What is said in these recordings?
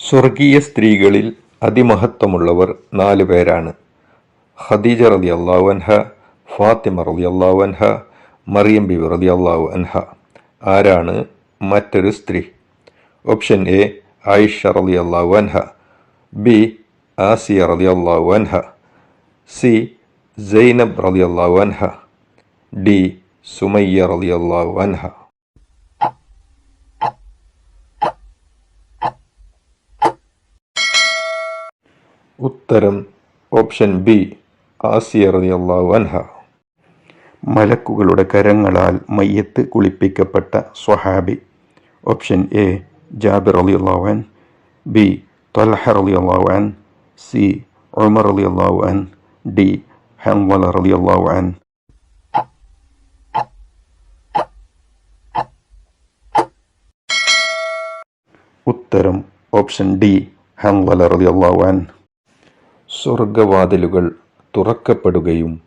സ്വർഗീയ സ്ത്രീകളിൽ അതിമഹത്വമുള്ളവർ നാല് പേരാണ്. ഖദീജ റതി അൻഹ ഫാത്തിമ റതി അൻഹ മറിയം ബിബി റതി അൻഹ. ആരാണ്? മറ്റൊരു സ്ത്രീ. ഓപ്ഷൻ എ ആയിഷ റതി അൻഹ. ബി ആസിയ റതി അൻഹ. സി സൈനബ് റതി അൻഹ. ഡി സുമയ്യ റതി അൻഹ. ഉത്തരം ഓപ്ഷൻ ബി ആസിയ റളിയല്ലാഹു അൻഹ. മലക്കുകളുടെ കരങ്ങളാൽ മയ്യത്ത് കുളിപ്പിക്കപ്പെട്ട സ്വഹാബി. ഓപ്ഷൻ എ ജാബിർ റളിയല്ലാഹു അൻ ബി ത്വൽഹ റളിയല്ലാഹു അൻ സി ഉമർ റളിയല്ലാഹു അൻ ഡി ഹംവല റളിയല്ലാഹു അൻ ഉത്തരം ഓപ്ഷൻ ഡി ഹംവല റളിയല്ലാഹു അൻ സ്വർഗവാതിലുകൾ തുറക്കപ്പെടുകയും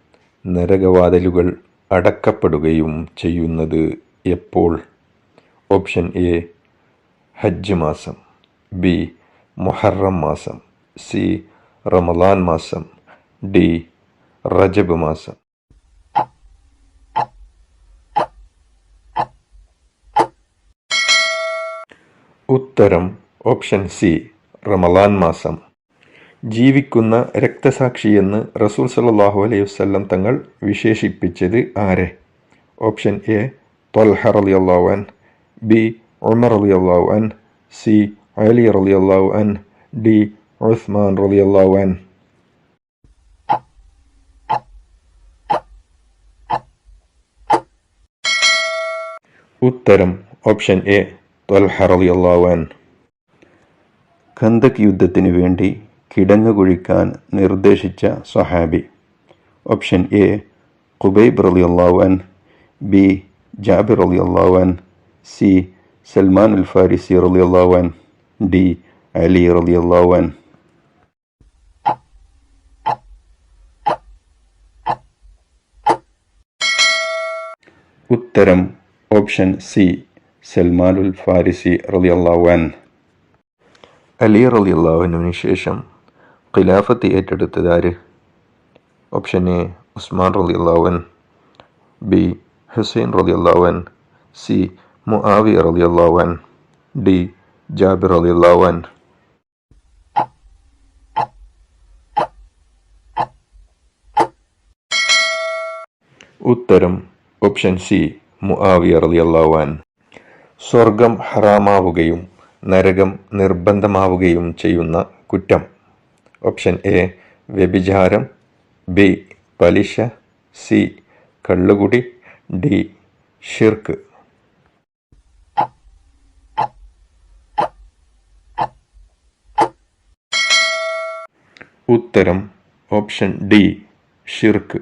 നരകവാതിലുകൾ അടക്കപ്പെടുകയും ചെയ്യുന്നത് എപ്പോൾ? ഓപ്ഷൻ എ ഹജ്ജ് മാസം. ബി മുഹറം മാസം. സി റമദാൻ മാസം. ഡി റജബ് മാസം. ഉത്തരം ഓപ്ഷൻ സി റമദാൻ മാസം. ജീവിക്കുന്ന രക്തസാക്ഷിയെന്ന് റസൂൽ സല്ലല്ലാഹു അലൈഹി വസല്ലം തങ്ങൾ വിശേഷിപ്പിച്ചത് ആരെ? ഓപ്ഷൻ എ ത്വൽഹ റളിയല്ലാഹു അൻ ബി ഉമർ റളിയല്ലാഹു അൻ സി അലി റളിയല്ലാഹു അൻ ഡി ഉസ്മാൻ റളിയല്ലാഹു അൻ ഉത്തരം ഓപ്ഷൻ എ ത്വൽഹ റളിയല്ലാഹു അൻ ഖന്തക് യുദ്ധത്തിന് വേണ്ടി കിടങ്ങ് കുഴിക്കാൻ നിർദ്ദേശിച്ച സഹാബി ഓപ്ഷൻ എ ഖുബൈബ് റലി അൻ ബി ജാബിർ റളിയല്ലാഹു അൻ സി സൽമാൻ അൽ ഫാരിസി റലി അൻ ഡി അലി റലി അൻ ഉത്തരം ഓപ്ഷൻ സി സൽമാനുൽ ഫാരിസി റളിയല്ലാഹു അൻ അലി റളിയല്ലാഹുവിന് ശേഷം ഖിലാഫത്ത് ഏറ്റെടുത്തത് ആര്? ഓപ്ഷൻ എ ഉസ്മാൻ റലി അള്ളാവൻ ബി ഹുസൈൻ റലി അള്ളാവൻ സി മുആവിയ റലി അള്ളാവൻ ഡി ജാബിർ അലി അള്ളാവൻ ഉത്തരം ഓപ്ഷൻ സി മുആവിയ റലി അള്ളാവൻ സ്വർഗം ഹറാമാവുകയും നരകം നിർബന്ധമാവുകയും ചെയ്യുന്ന കുറ്റം. ഓപ്ഷൻ എ വ്യഭിചാരം ബി പലിശ സി കള്ളുകുടി ഡി ഷിർക്ക്. ഉത്തരം ഓപ്ഷൻ ഡി ഷിർക്ക്.